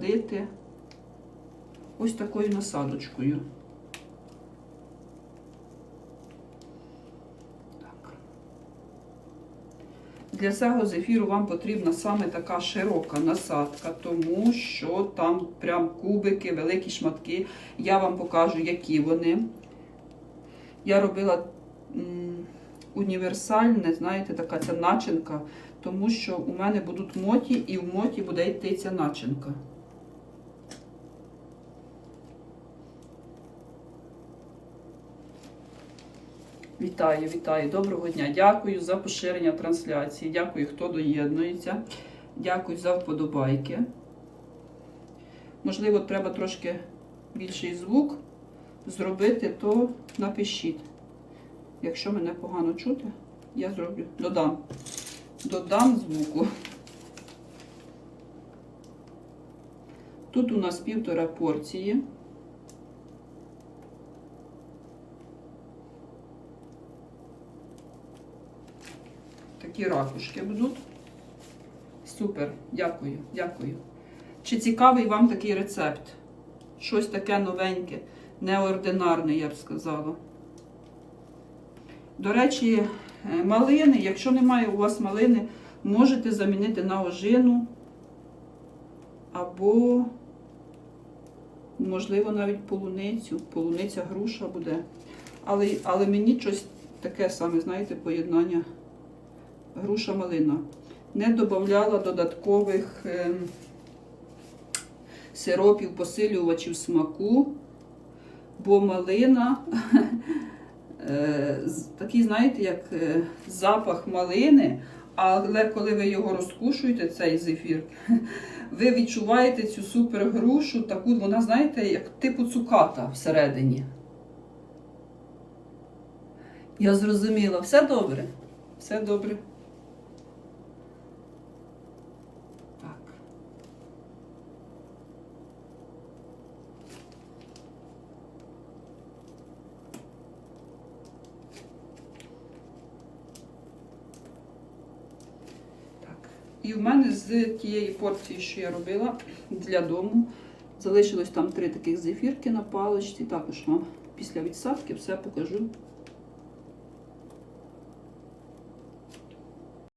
Дити ось такою насадочкою. Так. Для цього зефіру вам потрібна саме така широка насадка, тому що там прям кубики, великі шматки. Я вам покажу, які вони. Я робила універсальне, знаєте, така ця начинка, тому що у мене будуть моті, і в моті буде йти ця начинка. Вітаю, вітаю, доброго дня. Дякую за поширення трансляції. Дякую, хто доєднується. Дякую за вподобайки. Можливо, треба трошки більший звук зробити, то напишіть. Якщо мене погано чути, я зроблю. Додам. Додам звуку. Тут у нас півтора порції. Такі ракушки будуть. Супер, дякую, дякую. Чи цікавий вам такий рецепт? Щось таке новеньке, неординарне, я б сказала. До речі, е, малини, якщо немає у вас малини, можете замінити на ожину або, можливо, навіть полуницю. Полуниця груша буде. Але, але мені щось таке саме, знаєте, поєднання груша-малина. Не додавала додаткових ем, сиропів, посилювачів смаку, бо малина, е, такий, знаєте, як е, запах малини, але коли ви його розкушуєте, цей зефір, ви відчуваєте цю супергрушу, таку, вона, знаєте, як типу цуката всередині. Я зрозуміла, все добре. Все добре. Так. Так. І в мене з тієї порції, що я робила для дому, залишилось там три таких зефірки на паличці. Також вам після відсадки все покажу